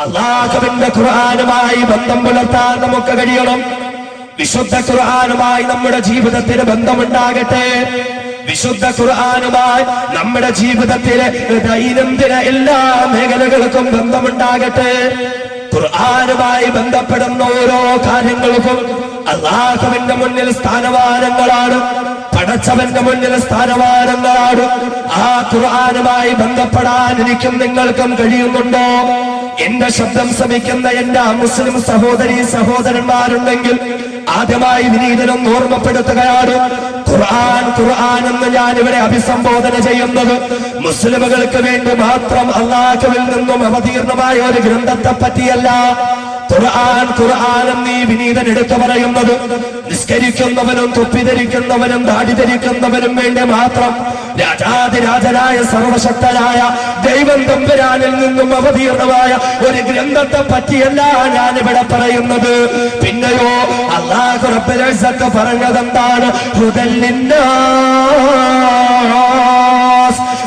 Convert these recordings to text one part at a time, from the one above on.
അള്ളാഹുവിന്റെ ഖുർആാനുമായി ബന്ധം പുലർത്താൻ നമുക്ക് കഴിയണം. വിശുദ്ധ ഖുർആാനുമായി നമ്മുടെ ജീവിതത്തിന് ബന്ധമുണ്ടാകട്ടെ. വിശുദ്ധ ഖുർആാനുമായി നമ്മുടെ ജീവിതത്തിലെ ദൈനംദിന എല്ലാ മേഖലകൾക്കും ബന്ധമുണ്ടാകട്ടെ. ഖുർആാനുമായി ബന്ധപ്പെടുന്ന ഓരോ കാര്യങ്ങൾക്കും അള്ളാഹുവിന്റെ മുന്നിൽ സ്ഥാനമാനങ്ങളാണ്. പടച്ചവന്റെ മുന്നിൽ സ്ഥാനമാനങ്ങളാണ്. ആ ഖുർആാനുമായി ബന്ധപ്പെടാൻ എനിക്കും നിങ്ങൾക്കും കഴിയുന്നുണ്ടോ? എന്റെ ശബ്ദം ശ്രമിക്കുന്ന എന്റെ മുസ്ലിം സഹോദരി സഹോദരന്മാരുണ്ടെങ്കിൽ ആദ്യമായി വിനീതനം ഓർമ്മപ്പെടുത്തുകയാണ് ഖുർആൻ ഖുർആൻ എന്ന് ഞാൻ ഇവിടെ അഭിസംബോധന ചെയ്യുന്നത്. മുസ്ലിമുകൾക്ക് വേണ്ടി മാത്രം അള്ളാഹുവിൽ നിന്നും അവതീർണമായ ഒരു ഗ്രന്ഥത്തെ പറ്റിയല്ല ഖുർആൻ നീ വിനീതൻ എടുത്തു പറയുന്നത്. നിസ്കരിക്കുന്നവനും തൊപ്പിധരിക്കുന്നവനും ദാടി ധരിക്കുന്നവനും വേണ്ടി മാത്രം രാജാതിരാജനായ സർവശക്തനായ ദൈവം തമ്പുരാനിൽ നിന്നും അവതീർണമായ ഒരു ഗ്രന്ഥത്തെ പറ്റിയല്ല ഞാൻ ഇവിടെ പറയുന്നത്. പിന്നെയോ അള്ളാഹു റബ്ബുൽ പറഞ്ഞതെന്താണ്? ഹുദല്ലിന്നാസ്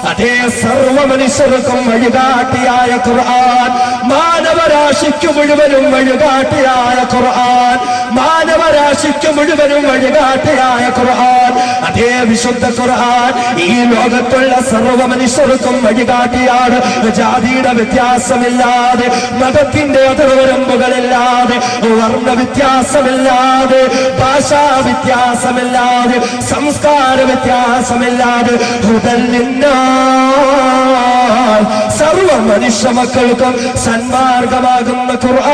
അതേ സർവ മനുഷ്യർക്കും വഴികാട്ടിയായ ഖുർആൻ മാനവരാശിക്ക് മുഴുവനും വഴികാട്ടിയായ ഖുർആൻ. മാനവരാശിക്ക് മുഴുവനും വഴികാട്ടിയായ ഖുർആൻ. അതേ വിശുദ്ധ ഖുർആൻ ഈ ലോകത്തുള്ള സർവ മനുഷ്യർക്കും വഴികാട്ടിയാണ്. ജാതിയുടെ വ്യത്യാസമില്ലാതെ മതത്തിന്റെ അതിർവരമ്പുകളില്ലാതെ വർണ വ്യത്യാസമില്ലാതെ ഭാഷാ വ്യത്യാസമില്ലാതെ സംസ്കാര വ്യത്യാസമില്ലാതെ ഹുദല്ലിന്നാ സർവ മനുഷ്യ മക്കൾക്കും സന്മാർഗമാകുന്ന ഖുർആൻ.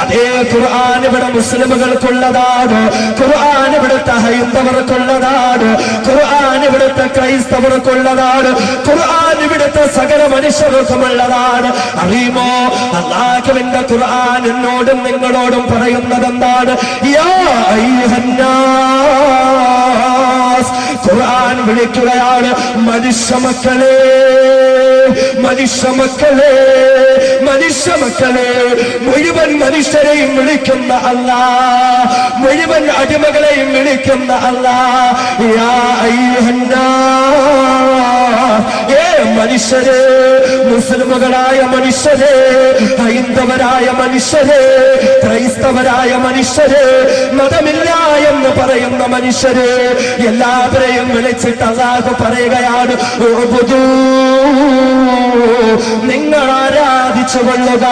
അതേ ഖുർആൻ ഇവിടെ മുസ്ലിമുകൾക്കുള്ളതാണ്. ഖുർആൻ ഇവിടുത്തെ ഹൈന്ദവർക്കുള്ളതാണ്. ഖുർആൻ ഇവിടുത്തെ ക്രൈസ്തവർക്കുള്ളതാണ്. ഖുർആൻ ഇവിടുത്തെ സകല മനുഷ്യർക്കുമുള്ളതാണ്. അറിയുമോ? അള്ളാഹുവിന്റെ ഖുർആൻ എന്നോടും നിങ്ങളോടും പറയുന്നത് എന്താണ് യാ ഖുർആൻ വിളിക്കുകയാണ് മനുഷ്യ മക്കളെ മനുഷ്യ മക്കളെ മനുഷ്യ മക്കളെ മുഴുവൻ മനുഷ്യരെയും വിളിക്കുന്ന അല്ല മുഴുവൻ അടിമകളെയും വിളിക്കുന്ന അല്ല മനുഷ്യരെ മുസ്ലിമുകളായ മനുഷ്യരെ ഹൈന്ദവരായ മനുഷ്യരെ ക്രൈസ്തവരായ മനുഷ്യര് മതമില്ല എന്ന് പറയുന്ന മനുഷ്യര് എല്ലാവരെയും വിളിച്ചിട്ട് അതാഹ് പറയുകയാണ്. നിങ്ങൾ ആരാധിച്ചു കൊള്ളുക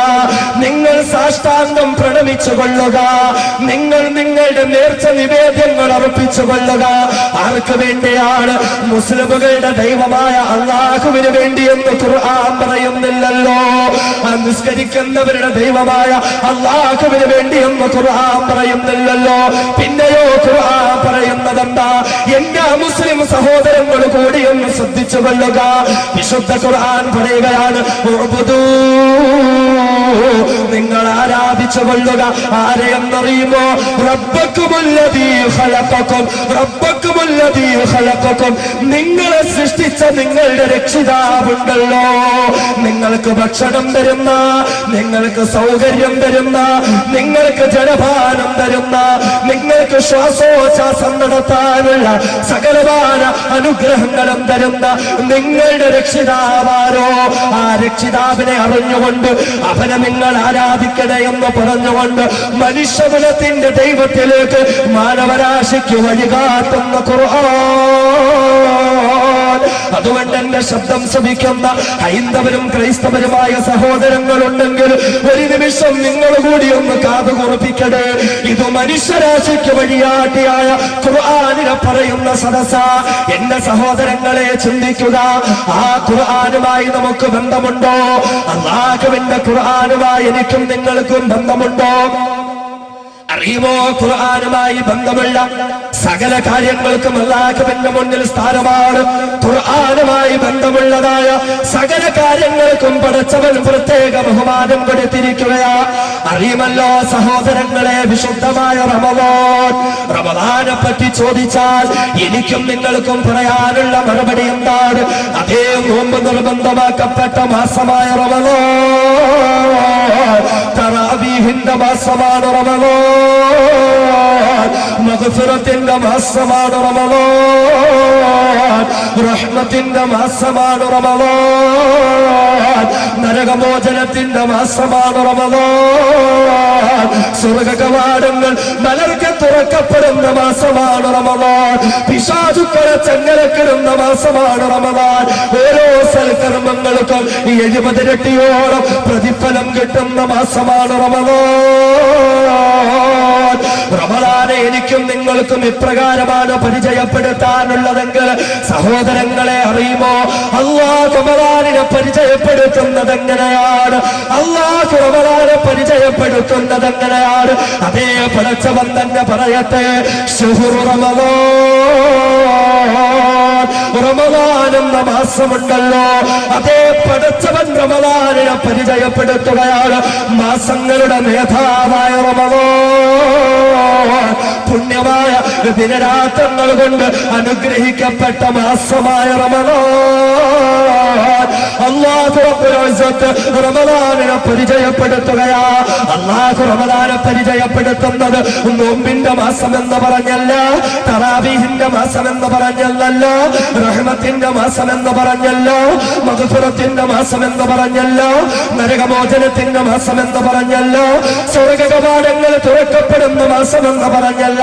നിങ്ങൾ സാഷ്ടാന്തം പ്രണമിച്ചു കൊള്ളുക നിങ്ങൾ നിങ്ങളുടെ നേർച്ച നിവേദ്യങ്ങൾ അർപ്പിച്ചു കൊള്ളുക ആർക്ക് വേണ്ടിയാണ് മുസ്ലിമുകളുടെ ദൈവമായ അള്ളാഹുവിന് വേണ്ടി എന്ന് ഖുർആൻ പറയുന്നില്ലല്ലോ നിസ്കരിക്കുന്നവരുടെ ദൈവമായ അള്ളാഹുവിന് വേണ്ടിയെന്ന് ഖുർആൻ പറയുന്നില്ലല്ലോ. പിന്നെയോ ഖുർആൻ പറയുന്നതെന്താ? എന്റെ മുസ്ലിം സഹോദരങ്ങൾ കൂടി ഒന്ന് ശ്രദ്ധിച്ചു കൊള്ളുക. വിശുദ്ധ ഖുർആൻ പറയുകയാണ്. നിങ്ങൾ ആരാധിച്ചു കൊള്ളുക. ആരെയെന്നറിയുമോ ഖലഖക്കും. നിങ്ങളെ സൃഷ്ടിച്ച നിങ്ങളുടെ രക്ഷിതാവുണ്ടല്ലോ. നിങ്ങൾക്ക് ഭക്ഷണം തരുന്ന നിങ്ങൾക്ക് സൗകര്യം തരുന്ന നിങ്ങൾക്ക് ജലപാനം തരുന്ന നിങ്ങൾക്ക് ശ്വാസോച്ഛാസം നടത്താനുള്ള സകലമായ അനുഗ്രഹങ്ങളും തരുന്ന നിങ്ങളുടെ രക്ഷിതാവാരോ ആ രക്ഷിതാവിനെ അറിഞ്ഞുകൊണ്ട് അവനെ നിങ്ങൾ ആരാധിക്കണേ എന്ന് പറഞ്ഞുകൊണ്ട് മനുഷ്യകുലത്തിന്റെ ദൈവത്തിലേക്ക് മാനവരാശിക്ക് വഴികാട്ടുന്ന ഖുർആൻ. അതുകൊണ്ട് എന്റെ ശബ്ദം ശ്രമിക്കുന്ന ഹൈന്ദവരും ക്രൈസ്തവരുമായ സഹോദരങ്ങളുണ്ടെങ്കിൽ ഒരു നിമിഷം നിങ്ങൾ കൂടി ഒന്ന് കാതു ഇത് മനുഷ്യരാശിക്ക് വഴിയാട്ടിയായ ഖുർആാനിനെ പറയുന്ന സദസ എന്റെ സഹോദരങ്ങളെ ചിന്തിക്കുക. ആ ഖുർആാനുമായി നമുക്ക് ബന്ധമുണ്ടോ? അള്ളാഹുവിന്റെ ഖുർആാനുമായി എനിക്കും നിങ്ങൾക്കും ബന്ധമുണ്ടോ? അറിയുമോ? ഖുർആാനുമായി ബന്ധമുള്ള സകല കാര്യങ്ങൾക്കും അള്ളാഹുവിന്റെ മുന്നിൽ സ്ഥാനമാണ്. ഖുർആാനുമായി ബന്ധമുള്ളതായ സകല കാര്യങ്ങൾക്കും പടച്ചവൻ പ്രത്യേക ബഹുമാനം കൊടുത്തിരിക്കുകയാ. അറിയുമല്ലോ സഹോദരങ്ങളെ വിശുദ്ധമായ റമവോൻ റമദാനെ പറ്റി ചോദിച്ചാൽ എനിക്കും നിങ്ങൾക്കും പറയാനുള്ള മറുപടി എന്താണ്? അതേ നോമ്പ് നിർബന്ധമാക്കപ്പെട്ട മാസമായ റമദാൻ. തറാവീഹിന്റെ മാസമാണ് റമദാൻ. മഗ്ഫിറത്തിന്റെ മാസമാണ് റമദാൻ. റഹ്മത്തിന്റെ മാസമാണ് റമദാൻ. നരക നരകമോചനത്തിന്റെ മാസമാണ് റമദാൻ. സ്വർഗ മലർക്ക് തുറക്കപ്പെടുന്ന മാസമാണ് റമദാൻ. പിശാചുക്കളെ ചങ്ങലക്കിടുന്ന മാസമാണ് റമദാൻ. ഓരോ സൽക്കർമ്മങ്ങൾക്കും ഈ എഴുപതിരട്ടിയോളം പ്രതിഫലം കിട്ടുന്ന മാസമാണ് റമദാൻ. റമദാനെ എനിക്കും നിങ്ങൾക്കും ഇപ്രകാരമാണ് പരിചയപ്പെടുത്താനുള്ളതെങ്കിൽ സഹോദരങ്ങളെ അറിയുമോ? അള്ളാഹ് റമദാനിനെ പരിചയപ്പെടുത്തുന്നത് എങ്ങനെയാണ് അള്ളാഹ് റമദാനെ പരിചയപ്പെടുത്തുന്നത് എങ്ങനെയാണ് അതേ പടച്ചവൻ തന്നെ പറയട്ടെ ശുഹുർ എന്ന മാസമുണ്ടല്ലോ അതേ പടച്ചവൻ റമദാനിനെ പരിചയപ്പെടുത്തുകയാണ്. മാസങ്ങളുടെ നേതാവായ റമദോ പുണ്യമായ ദിനരാത്രങ്ങൾ കൊണ്ട് അനുഗ്രഹിക്കപ്പെട്ട മാസമായ റമദോ റമദാനിനെ പരിചയപ്പെടുത്തുകയാ. അള്ളാഹു റമദാനെ പരിചയപ്പെടുത്തുന്നത് നോമ്പിന്റെ മാസം എന്ന് പറഞ്ഞല്ല തറാബീഹിന്റെ മാസം എന്ന് പറഞ്ഞല്ലല്ല. റഹ്മത്തിന്റെ മാസം എന്ന് പറഞ്ഞല്ലോ മധുസുരത്തിന്റെ മാസം എന്ന് പറഞ്ഞല്ലോ നരകമോചനത്തിന്റെ മാസം എന്ന് പറഞ്ഞല്ലോ സ്വർഗകവാടങ്ങൾ തുറക്കപ്പെടുന്ന മാസം എന്ന് പറഞ്ഞല്ല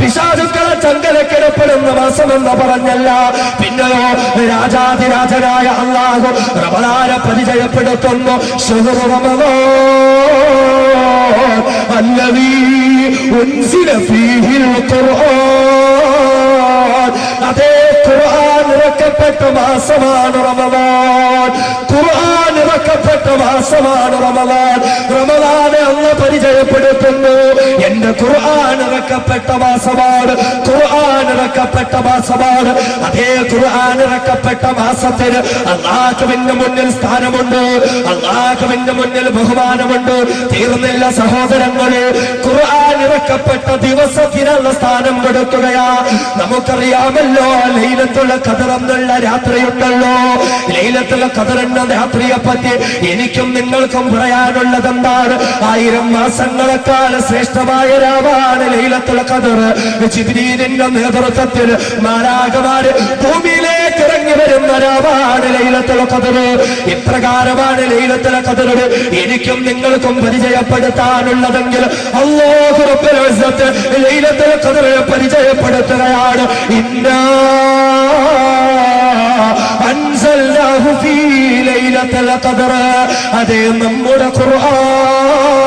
പിശാചുക്കളെ ചങ്കലക്കിടപ്പെടുന്ന മാസം എന്ന് പറഞ്ഞല്ല. പിന്നെയോ രാജാതിരാജനായ അള്ളാഹു പ്രബലാര പരിചയപ്പെടുത്തുന്നു അല്ലവീ ഒൻസിലീഹിൽ തുറോ ഇറക്കപ്പെട്ട മാസമാണ് റമദാൻ. ഖുർആൻ ഇറക്കപ്പെട്ട മാസമാണ് റമദാൻ. റമദാനെ അന്ന് പരിചയപ്പെടുത്തുന്നു. എന്റെ ഖുർആൻ ഇറക്കപ്പെട്ട മാസമാണ്. ഇറക്കപ്പെട്ട മാസമാണ്. അതേ ഖുർആൻ ഇറക്കപ്പെട്ട മാസത്തിന് അള്ളാഹുവിന്റെ മുന്നിൽ സ്ഥാനമുണ്ട്. അള്ളാഹുവിന്റെ മുന്നിൽ ബഹുമാനമുണ്ട്. തീർന്നില്ല സഹോദരങ്ങളെ ഖുർആൻ ഇറക്കപ്പെട്ട ദിവസത്തിനുള്ള സ്ഥാനം കൊടുക്കുകയാ. നമുക്കറിയാമല്ലോ ലൈലത്തുള്ള ഖദർ എന്നുള്ള രാത്രിയുണ്ടല്ലോ. ലൈലത്തുള്ള എന്ന രാത്രിയെ പറ്റി എനിക്കും നിങ്ങൾക്കും പറയാനുള്ളത് എന്താണ് ആയിരം മാസങ്ങളെക്കാൾ ശ്രേഷ്ഠമായ രാവാണ് ലൈലത്തുള്ള കതർ ജിബ്രീലിന്റെ നേതൃത്വത്തിൽ മാരാകമാര് ഭൂമിയിലേക്ക് ഇറങ്ങി വരുന്ന രാവാണ് ലൈലത്തുള്ള കതർ ഇപ്രകാരമാണ് ലൈലത്തുള്ള കതർ എനിക്കും നിങ്ങൾക്കും പരിചയപ്പെടുത്താനുള്ളതെങ്കിൽ അല്ലാഹു റബ്ബുൽ പരിചയപ്പെടുത്തുകയാണ്. ഇന്നാ അൻസൽനാഹു ഫീ ലൈലത്തുൽ ഖദർ അതേ നമ്മുടെ ഖുർആൻ.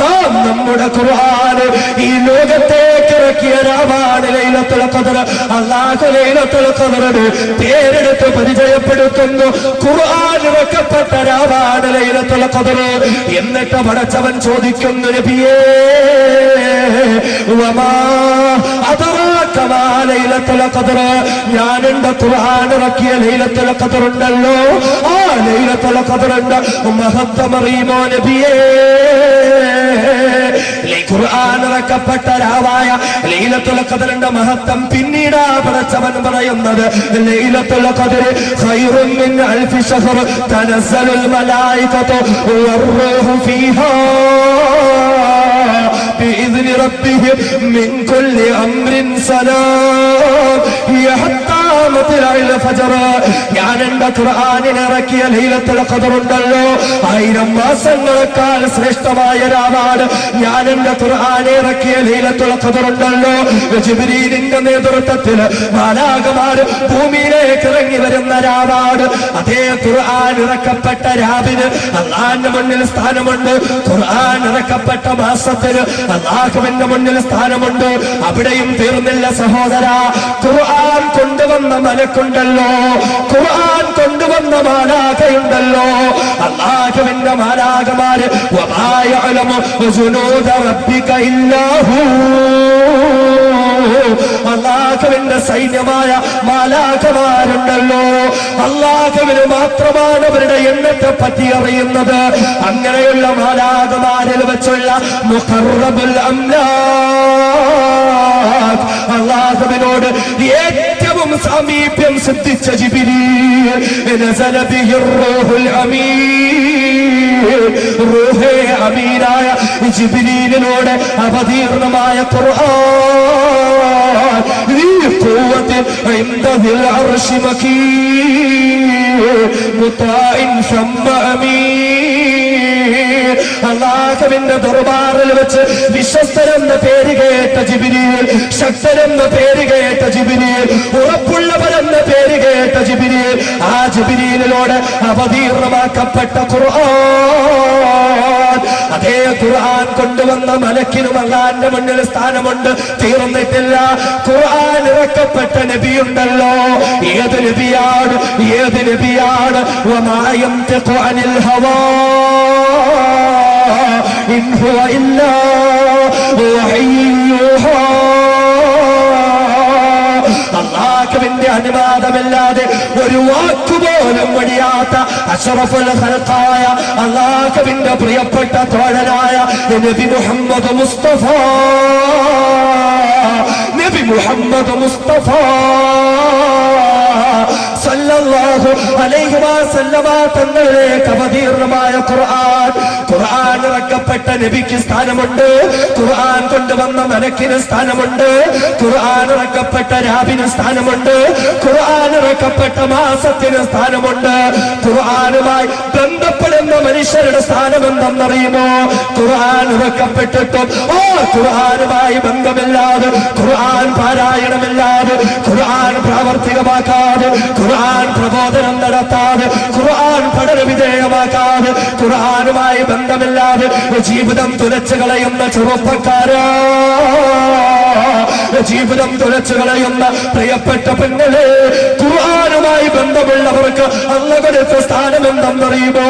നാം നമ്മുടെ ഖുർആൻ ഈ ലോകത്തേക്ക് ഇറക്കിയ രാവാണ് ലൈലത്തുൽ ഖദർ. അല്ലാഹു ലൈലത്തുൽ ഖദറിന് പേരെടുത്ത് പരിചയപ്പെടുത്തുന്നു. ഖുർആൻ ഇറക്കപ്പെട്ട രാവാണ് ലൈലത്തുൽ ഖദർ. എന്നിട്ട് പടച്ചവൻ ചോദിക്കുന്നു നബിയേ വമാ ലൈലത്തുൽ ഖദർ. ഞാൻ എന്റെ ഖുർആൻ ഇറക്കിയ ലൈലത്തുൽ ഖദർ ഉണ്ടല്ലോ. ആ ലൈലത്തുൽ ഉണ്ട്. മഹത്വം അറിയുമോ നബിയേ. ഖുർആൻ ഇറക്കപ്പെട്ട രാവായ ലൈലത്തുൽ ഖദറിന്റെ മഹത്വം പിന്നീട് പടച്ചവൻ പറയുന്നത്. ലൈലത്തുൽ ഖദർ ഖൈറുൻ മിൻ അൽഫി ശഹർ തനസ്സലുൽ മലായികത്തു വർറൂഹു ഫീഹാ. بإذن ربهم من كل أمر سلام هي حتى مطلع الفجر ഞാൻ എന്റെ ഖുർആനിൽ ഇറക്കിയ ലൈലത്തുൽ ഖദർ ഉണ്ടല്ലോ ആയിരം മാസങ്ങളെക്കാൾ ശ്രേഷ്ഠമായ രാവാണ് ഞാൻ എന്റെ ഖുർആനെ ഇറക്കിയ ലൈലത്തുൽ ഖദർ ഉണ്ടല്ലോ ജിബ്രീലിന്റെ നേതൃത്വത്തിൽ മാലാകമാര് ഭൂമിയിലേക്ക് ഇറങ്ങി വരുന്ന രാവാണ് അതേ ഖുർആൻ ഇറക്കപ്പെട്ട രാവിന് അള്ളാന്റെ മുന്നിൽ സ്ഥാനമുണ്ട്. ഖുർആൻ ഇറക്കപ്പെട്ട മാസത്തിന് അള്ളാഹുവിന്റെ മുന്നിൽ സ്ഥാനമുണ്ട്. അവിടെയും തീർന്നില്ല സഹോദര. ഖുർആൻ കൊണ്ടുവന്ന മലക്കുണ്ടല്ലോ ഖുർആൻ കൊണ്ടുവന്ന മാലാഖയുണ്ടല്ലോ. അള്ളാഹുവിന്റെ ഇല്ലാഹു. അള്ളാഹുവിന്റെ സൈന്യമായ മാലാഖമാരുണ്ടല്ലോ. അള്ളാഹുവിന് മാത്രമാണ് അവരുടെ എണ്ണത്തെ പറ്റി അറിയുന്നത്. അങ്ങനെയുള്ള മാലാഖമാരിൽ വെച്ചുള്ള മുഖർബുൽ അംലാഖ് അള്ളാഹുവിനോട് ഏറ്റവും സാമീപ്യം സിദ്ധിച്ച ജിബിലി നസല ബിഹിർ റൂഹുൽ അമീൻ. റൂഹേ അമീനായ ജിബിലീലിലൂടെ അവതീർണമായ ഖുർആൻ. ഈ ഖുവത്തിൽ ഇൻദഹിൽ അർശി മകീ മുതാഇൻ ശമ്മ അമീൻ. അള്ളാഹുവിന്റെ ദർബാറിൽ വെച്ച് വിശ്വസ്തരെന്ന പേര് കേട്ട ജിബിരിയിൽ ശക്തരെന്ന പേര് കേട്ട ജിബിരിയിൽ ഉറപ്പുള്ളവരെന്ന പേര് കേട്ട ജിബിരിയിൽ ആ ജിബിരിയിലോട് അവതീർണമാക്കപ്പെട്ട ഖുർആൻ. അതേ ഖുർആൻ കൊണ്ടുവന്ന മലക്കിനും അള്ളാന്റെ മുന്നിൽ സ്ഥാനമുണ്ട്. തീർന്നിട്ടില്ല. ഖുർആൻ ഇറക്കപ്പെട്ട നബിയുണ്ടല്ലോ. ഏത് നബിയാണ്? ഏത് നബിയാണ്? വമായം അനിൽ هو إلا وحي يوحى അള്ളാഹുവിന്റെ അനുവാദമില്ലാതെ ഒരു വാക്കുപോലും വഴിയാത്ത അഷറഫുൽ ഖൽഖായ അള്ളാഹുവിന്റെ പ്രിയപ്പെട്ട തോഴനായ നബി മുഹമ്മദ് മുസ്തഫ. നബി മുഹമ്മദ് മുസ്തഫ. സല്ലല്ലാഹു അലൈഹി വസല്ലമ തങ്ങളുടെ അവതീർണമായ ഖുർആൻ ഖുർആൻ ഇറക്കപ്പെട്ട നബിക്ക് സ്ഥാനമുണ്ട്. ഖുർആൻ കൊണ്ടുവന്ന മലക്കിന് സ്ഥാനമുണ്ട്. ഖുർആൻ ഇറക്കപ്പെട്ട രാവിന് സ്ഥാനമുണ്ട്. ഖുർആൻ ഇറക്കപ്പെട്ട മാസത്തിന് സ്ഥാനമുണ്ട്. ഖുർആനുമായി ബന്ധപ്പെടുന്ന മനുഷ്യരുടെ സ്ഥാനം എന്തെന്നറിയുമോ? ഖുർആൻ ഇറക്കപ്പെട്ടിട്ടും ഓ ഖുർആനുമായി ബന്ധമില്ലാതെ ഖുർആൻ പാരായണമില്ലാതെ ഖുർആൻ പ്രാവർത്തികമാക്കാതെ ഖുർആൻ പ്രബോധനം നടത്താതെ ഖുർആൻ പഠന വിധേയമാക്കാതെ ഖുർആനുമായി ബന്ധമില്ലാതെ ജീവിതം തുലച്ചു കളയുന്ന ചെറുപ്പക്കാരാ. ജീവിതം തുലച്ചു കളയുന്ന പ്രിയപ്പെട്ട പെണ്ണുകളെ കുറാനുമായി ബന്ധമുള്ളവർക്ക് കൊടുത്ത സ്ഥാനം എന്തെന്നറിയുമോ